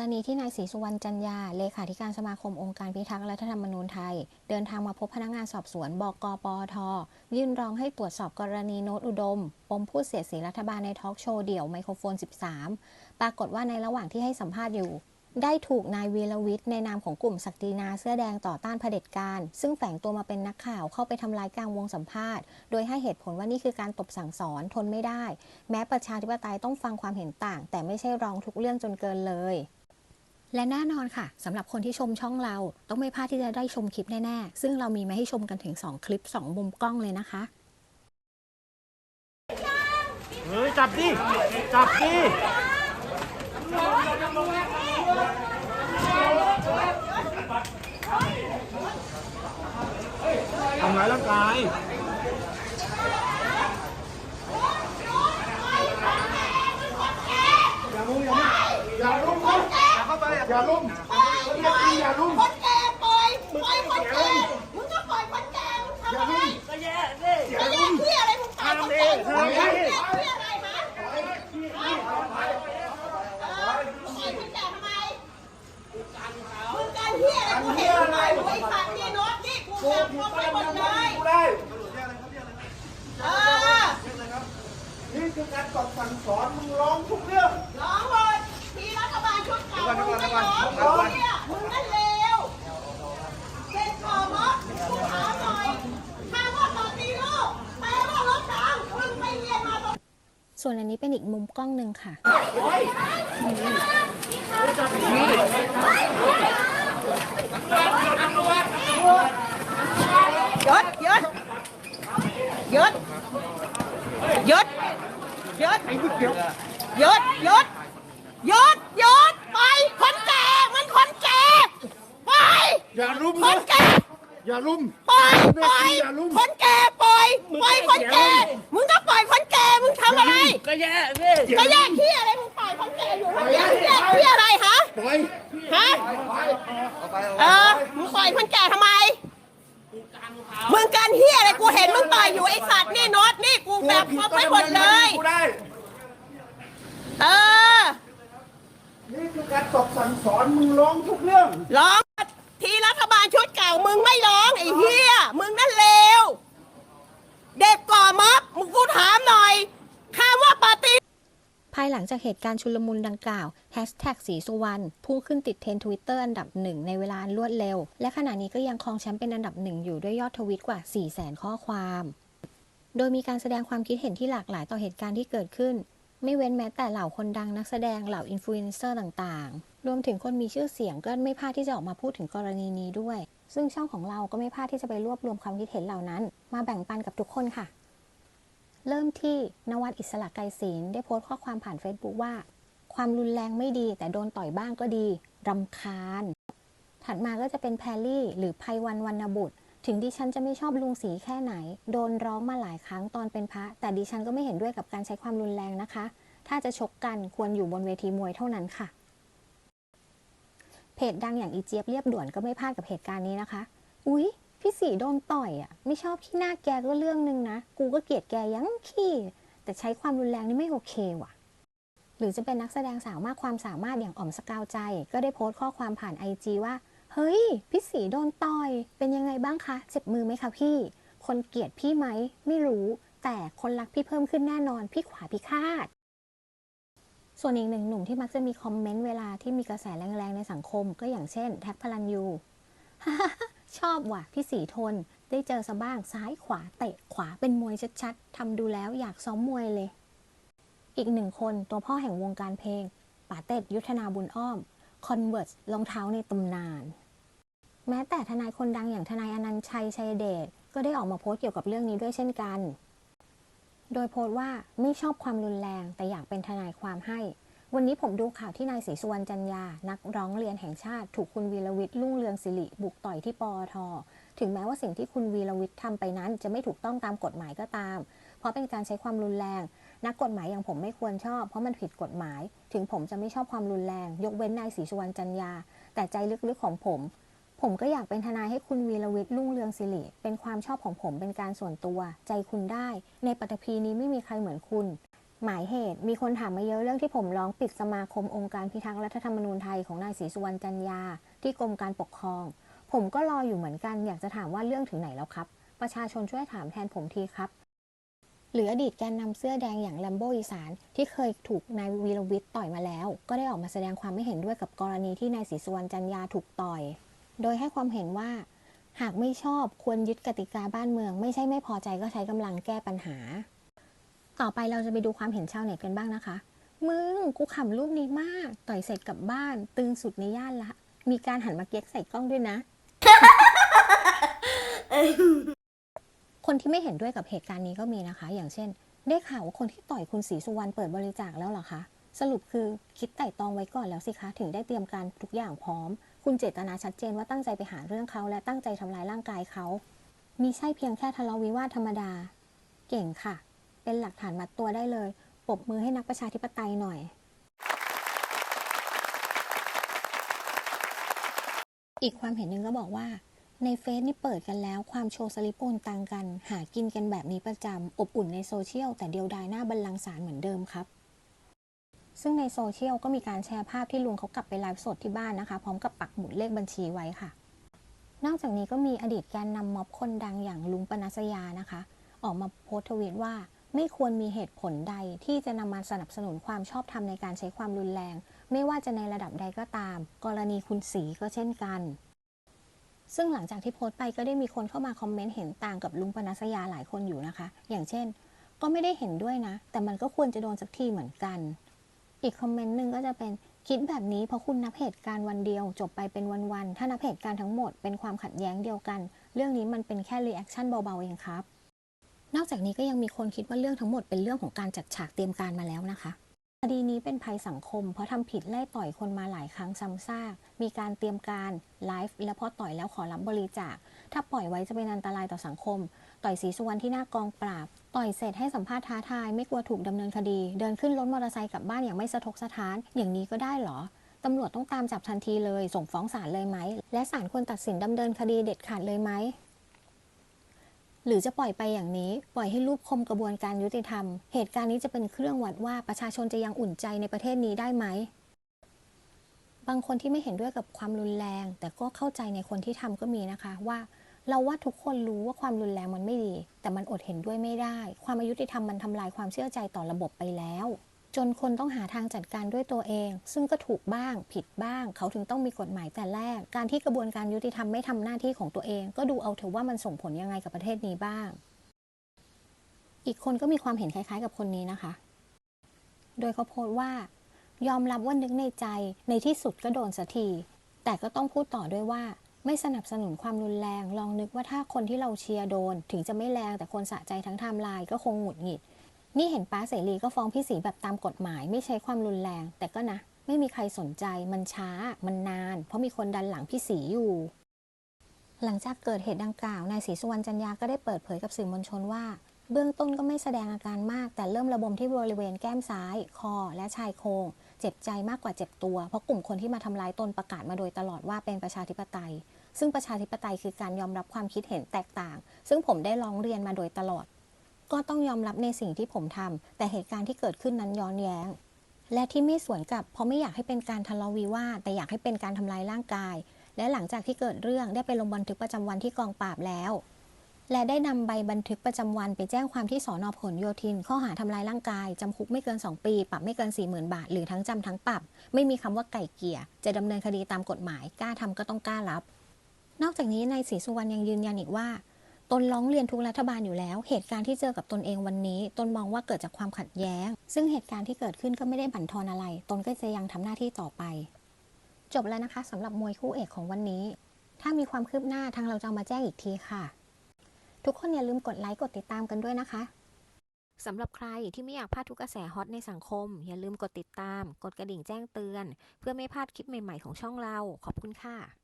รณีที่นายศรีสุวรรณจันยา เลขาธิการสมาคมองค์การพิทักษ์รัฐธรรมนูญไทย เดินทางมาพบพนักงานสอบสวนบกปอท ยื่นร้องให้ตรวจสอบกรณีโน้ตอุดม ปมพูดเสียสีรัฐบาลในทอล์กโชว์เดี่ยวไมโครโฟน 13 ปรากฏว่าในระหว่างที่ให้สัมภาษณ์อยู่ ได้ถูกนายวีรวิทย์ในนามของกลุ่มศักดินาเสื้อแดงต่อต้านเผด็จการ ซึ่งแฝงตัวมาเป็นนักข่าวเข้าไปทำลายกลางวงสัมภาษณ์ โดยให้เหตุผลว่านี่คือการตบสั่งสอนทนไม่ได้ แม้ประชาธิปไตยต้องฟังความเห็นต่าง แต่ไม่ใช่ร้องทุกเรื่องจนเกินเลย และแน่นอนค่ะสำหรับคนที่ชมช่องเรา ต้องไม่พลาดที่จะได้ชมคลิปแน่ ๆ ซึ่งเรามีมาให้ชมกันถึง 2 คลิป 2 มุมกล้องเลยนะคะ เฮ้ย จับดิ จับดิ ทำร้ายร่างกาย อย่าลุมอย่าลุมอย่าลุม อย่าเข้าไปอย่าลุมอย่าลุมคนแก่ปล่อยปล่อยคนแก่มึงก็ปล่อยคนแก่มึงทำอะไรก็แย่สิก็แย่ที่อะไรมึงปล่อยคนแก่มึงทำอะไรที่อะไรฮะเออมึงปล่อยคนแก่ทำไมมึงการที่อะไรกูเห็นมึงเลยมึงไอ้สัตว์นี่โน้ตนี่กูจับมึงไปหมดเลยกูได้เออนี่คือการตอบสั่งสอนมึงร้องทุกเรื่องร้องเลยทีรัฐบาลชุดเก่ามึงไม่ร้องร้อนมึงนั่นเลวเด็กก่อม็อบกูถามหน่อยถ้าว่าต่อตีลูกแปลว่ารถถังมึงไปเรียนมาตรงส่วนอันนี้เป็นอีกมุมกล้องหนึ่งค่ะ หยุดหยุดหยุดหยุดหยุดหยุดหยุดหยุดหยุดหยุดไปคนแก่มันคนแก่ไป อย่ารุมคนแก่อย่ารุมปล่อยปล่อยอย่าลุม คนแก่ปล่อยปล่อยคนแก่มึงก็ปล่อยคนแก่มึงทำอะไรก็แย่สิก็แยกที่อะไรมึงปล่อยคนแก่อยู่ทำไมแยกที่อะไรฮะปล่อยฮะเออมึงปล่อยคนแก่ทำไมมึงกันเฮียอะไรกูเห็นมึงต่อยอยู่ไอสัตว์นี่โน็อตนี่กูแบบมาไปหมดเลย กูได้ เออนี่คือการตอบสั่งสอนมึงร้องทุกเรื่อง ร้องทีรัฐบาลชุดเก่า มึงไม่ร้องไอ้เฮียมึงนั่นเลว เด็กก่อม็อบมึงกูถามหน่อยคำว่าปฏิภายหลังจากเหตุการณ์ชุลมุนดังกล่าวแฮชแท็กสีสุวรรณพุ่งขึ้นติดเทรนทวิตเตอร์อันดับหนึ่งในเวลาอันรวดเร็ว และขณะนี้ก็ยังครองแชมป์เป็นอันดับหนึ่งอยู่ด้วยยอดทวิตกว่า 4 0 0 0 0 ข้อความ โดยมีการแสดงความคิดเห็นที่หลากหลายต่อเหตุการณ์ที่เกิดขึ้น ไม่เว้นแม้แต่เหล่าคนดังนักแสดงเหล่าอินฟลูเอนเซอร์ต่างๆ รวมถึงคนมีชื่อเสียงก็ไม่พลาดที่จะออกมาพูดถึงกรณีนี้ด้วย ซึ่งช่องของเราก็ไม่พลาดที่จะไปรวบรวมความคิดเห็นเหล่านั้น มาแบ่งปันกับทุกคนค่ะ เริ่มที่นวัดอิสระไกรศิลได้โพสต์ข้อความผ่าน Facebook ว่า ความรุนแรงไม่ดี แต่โดนต่อยบ้างก็ดีรำคาญ ถัดมาก็จะเป็นแพรลี่ หรือไพวันวรรณบุตร ถึงดิฉันจะไม่ชอบลุงสีแค่ไหน โดนร้องมาหลายครั้งตอนเป็นพระ แต่ดิฉันก็ไม่เห็นด้วยกับการใช้ความรุนแรงนะคะ ถ้าจะชกกันควรอยู่บนเวทีมวยเท่านั้นค่ะ จดังอย่างอีเจี๊ยบเรียบด่วนก็ไม่พลาดกับเหตุการณ์นี้นะคะ อุ๊ย พี่สีโดนต่อยอะ ไม่ชอบขี้หน้าแกก็เรื่องหนึ่งนะ กูก็เกลียดแกยังขี้ แต่ใช้ความรุนแรงนี่ไม่โอเคว่ะ หรือจะเป็นนักแสดงสาวมากความสามารถอย่างอ๋อมสกาวใจ ก็ได้โพสต์ข้อความผ่านไอจีว่า เฮ้ย พี่สีโดนต่อย เป็นยังไงบ้างคะ เจ็บมือไหมคะพี่ คนเกลียดพี่ไหม ไม่รู้ แต่คนรักพี่เพิ่มขึ้นแน่นอน พี่ขวาพี่คาด ส่วนอีกหนึ่งหนุ่มที่มักจะมีคอมเมนต์เวลาที่มีกระแสแรงๆในสังคม ก็อย่างเช่น แท็กพลันยูชอบว่ะพี่สีทน ได้เจอซะบ้างซ้ายขวาเตะขวาเป็นมวยชัดๆทำดูแล้วอยากซ้อมมวยเลย อีกหนึ่งคนตัวพ่อแห่งวงการเพลงป๋าเต็ดยุทธนาบุญอ้อม Converse รองเท้าในตำนาน แม้แต่ทนายคนดังอย่างทนายอนันต์ชัยชัยเดชก็ได้ออกมาโพสต์เกี่ยวกับเรื่องนี้ด้วยเช่นกัน โดยโพสต์ว่าไม่ชอบความรุนแรง แต่อยากเป็นทนายความให้ วันนี้ผมดูข่าวที่นายศรีสุวรรณจันยา นักร้องเรียนแห่งชาติ ถูกคุณวีรวิทย์รุ่งเรืองศิริบุกต่อยที่ปอท ถึงแม้ว่าสิ่งที่คุณวีรวิทย์ทำไปนั้นจะไม่ถูกต้องตามกฎหมายก็ตาม เพราะเป็นการใช้ความรุนแรง นักกฎหมายอย่างผมไม่ควรชอบ เพราะมันผิดกฎหมาย ถึงผมจะไม่ชอบความรุนแรง ยกเว้นนายศรีสุวรรณจันยา แต่ใจลึกๆของผม ผมก็อยากเป็นทนายให้คุณวีรวิทย์รุ่งเรืองศิริเป็นความชอบของผมเป็นการส่วนตัว ใจคุณได้ ในปฐพีนี้ไม่มีใครเหมือนคุณ หมายเหตุ มีคนถามมาเยอะเรื่องที่ผมร้องปิดสมาคมองค์การพิทักษ์รัฐธรรมนูญไทยของนายศรีสุวรรณจันยา ที่กรมการปกครอง ผมก็รออยู่เหมือนกัน อยากจะถามว่าเรื่องถึงไหนแล้วครับ ประชาชนช่วยถามแทนผมทีครับหรืออดีตแกนนำเสื้อแดงอย่างแลมโบอีสานที่เคยถูกนายวีรวิทย์ต่อยมาแล้ว ก็ได้ออกมาแสดงความไม่เห็นด้วยกับกรณีที่นายศรีสุวรรณจันยาถูกต่อย โดยให้ความเห็นว่า หากไม่ชอบควรยึดกติกาบ้านเมือง ไม่ใช่ไม่พอใจก็ใช้กำลังแก้ปัญหา ต่อไปเราจะไปดูความเห็นชาวเน็ตกันบ้างนะคะ มึงกูขำรูปนี้มาก ต่อยเสร็จกลับบ้าน ตึงสุดในย่านละ มีการหันมาเก๊กใส่กล้องด้วยนะ คนที่ไม่เห็นด้วยกับเหตุการณ์นี้ก็มีนะคะ อย่างเช่น ได้ข่าวว่าคนที่ต่อยคุณศรีสุวรรณเปิดบริจาคแล้วเหรอคะสรุปคือคิดไต่ตองไว้ก่อนแล้วสิคะ ถึงได้เตรียมการทุกอย่างพร้อม คุณเจตนาชัดเจนว่าตั้งใจไปหาเรื่องเขาและตั้งใจทำร้ายร่างกายเขามีใช่เพียงแค่ทะเลาะวิวาทธรรมดา เก่งค่ะ เป็นหลักฐานมัดตัวได้เลยปบมือให้นักประชาธิปไตยหน่อย อีกความเห็นหนึ่งก็บอกว่า ในเฟซนี่เปิดกันแล้ว ความโชว์สลิปโอนตังกัน หากินกันแบบนี้ประจำอบอุ่นในโซเชียลแต่เดียวดายหน้าบัลลังก์ศาลเหมือนเดิมครับ ซึ่งในโซเชียลก็มีการแชร์ภาพที่ลุงเขากลับไปไลฟ์สดที่บ้านนะคะ พร้อมกับปักหมุดเลขบัญชีไว้ค่ะ นอกจากนี้ก็มีอดีตแกนนำม็อบคนดังอย่างลุงปนัสยานะคะ ออกมาโพสต์ทวีตว่าไม่ควรมีเหตุผลใดที่จะนำมาสนับสนุนความชอบธรรมในการใช้ความรุนแรง ไม่ว่าจะในระดับใดก็ตาม กรณีคุณสีก็เช่นกัน ซึ่งหลังจากที่โพสต์ไปก็ได้มีคนเข้ามาคอมเมนต์เห็นต่างกับลุงปนัสยาหลายคนอยู่นะคะ อย่างเช่น ก็ไม่ได้เห็นด้วยนะ แต่มันก็ควรจะโดนสักทีเหมือนกัน อีกคอมเมนต์หนึ่งก็จะเป็นคิดแบบนี้เพราะคุณนับเหตุการณ์วันเดียว จบไปเป็นวันๆ ถ้านับเหตุการณ์ทั้งหมดเป็นความขัดแย้งเดียวกัน เรื่องนี้มันเป็นแค่รีแอคชั่นเบาๆเองครับ นอกจากนี้ก็ยังมีคนคิดว่าเรื่องทั้งหมดเป็นเรื่องของการจัดฉากเตรียมการมาแล้วนะคะ คดีนี้เป็นภัยสังคม เพราะทำผิดไล่ต่อยคนมาหลายครั้งซ้ำซาก มีการเตรียมการไลฟ์แล้วพอต่อยแล้วขอรับบริจาค ถ้าปล่อยไว้จะเป็นอันตรายต่อสังคม ต่อยสีสุวรรณที่หน้ากองปราบ ต่อยเสร็จให้สัมภาษณ์ท้าทาย ไม่กลัวถูกดำเนินคดี เดินขึ้นรถมอเตอร์ไซค์กลับบ้านอย่างไม่สะทกสะท้าน อย่างนี้ก็ได้เหรอตำรวจต้องตามจับทันทีเลย ส่งฟ้องศาลเลยไหม และศาลควรตัดสินดำเนินคดีเด็ดขาดเลยไหม หรือจะปล่อยไปอย่างนี้ ปล่อยให้รูปคมกระบวนการยุติธรรม เหตุการณ์นี้จะเป็นเครื่องวัดว่าประชาชนจะยังอุ่นใจในประเทศนี้ได้ไหม บางคนที่ไม่เห็นด้วยกับความรุนแรง แต่ก็เข้าใจในคนที่ทำก็มีนะคะว่า เราว่าทุกคนรู้ว่าความรุนแรงมันไม่ดี แต่มันอดเห็นด้วยไม่ได้ ความอายุติธรรมมันทำลายความเชื่อใจต่อระบบไปแล้ว จนคนต้องหาทางจัดการด้วยตัวเอง ซึ่งก็ถูกบ้างผิดบ้าง เขาถึงต้องมีกฎหมายแต่แรก การที่กระบวนการยุติธรรมไม่ทำหน้าที่ของตัวเอง ก็ดูเอาเถอะว่ามันส่งผลยังไงกับประเทศนี้บ้าง อีกคนก็มีความเห็นคล้ายๆ กับคนนี้นะคะ โดยเขาโพสต์ว่า ยอมรับว่านึกในใจในที่สุดก็โดนสักทีแต่ก็ต้องพูดต่อด้วยว่าไม่สนับสนุนความรุนแรง ลองนึกว่าถ้าคนที่เราเชียร์โดน ถึงจะไม่แรงแต่คนสะใจทั้งไทม์ไลน์ก็คงหงุดหงิด นี่เห็นป้าเสรีก็ฟ้องพี่สีแบบตามกฎหมาย ไม่ใช้ความรุนแรง แต่ก็นะ ไม่มีใครสนใจมันช้า มันนาน เพราะมีคนดันหลังพี่สีอยู่ หลังจากเกิดเหตุดังกล่าวนายศรีสุวรรณจันยาก็ได้เปิดเผยกับสื่อมวลชนว่า เบื้องต้นก็ไม่แสดงอาการมาก แต่เริ่มระบมที่บริเวณแก้มซ้าย คอ และชายโครงเจ็บใจมากกว่าเจ็บตัว เพราะกลุ่มคนที่มาทำร้ายตนประกาศมาโดยตลอดว่าเป็นประชาธิปไตย ซึ่งประชาธิปไตยคือการยอมรับความคิดเห็นแตกต่าง ซึ่งผมได้ร้องเรียนมาโดยตลอด ก็ต้องยอมรับในสิ่งที่ผมทำแต่เหตุการณ์ที่เกิดขึ้นนั้นย้อนแย้ง และที่ไม่สวนกลับ เพราะไม่อยากให้เป็นการทะเลาะวิวาทแต่อยากให้เป็นการทำลายร่างกาย และหลังจากที่เกิดเรื่องได้ไปลงบันทึกประจำวันที่กองปราบแล้ว และได้นำใบบันทึกประจำวันไปแจ้งความที่สอนอผลโยธิน ข้อหาทำลายร่างกายจำคุกไม่เกิน 2 ปี ปรับไม่เกิน 40,000 บาท หรือทั้งจำทั้งปรับ ไม่มีคำว่าไก่เกี่ยจะดำเนินคดีตามกฎหมายกล้าทำก็ต้องกล้ารับ นอกจากนี้นายศรีสุวรรณยังยืนยันอีกว่า ตนร้องเรียนทุกรัฐบาลอยู่แล้ว เหตุการณ์ที่เจอกับตนเองวันนี้ตนมองว่าเกิดจากความขัดแย้ง ซึ่งเหตุการณ์ที่เกิดขึ้นก็ไม่ได้บั่นทอนอะไร ตนก็จะยังทำหน้าที่ต่อไป จบแล้วนะคะสำหรับมวยคู่เอกของวันนี้ ถ้ามีความคืบหน้าทางเราจะมาแจ้งอีกทีค่ะ ทุกคนอย่าลืมกดไลค์กดติดตามกันด้วยนะคะสำหรับใครที่ไม่อยากพลาดทุกกระแสฮอตในสังคม อย่าลืมกดติดตาม กดกระดิ่งแจ้งเตือน เพื่อไม่พลาดคลิปใหม่ๆของช่องเรา ขอบคุณค่ะ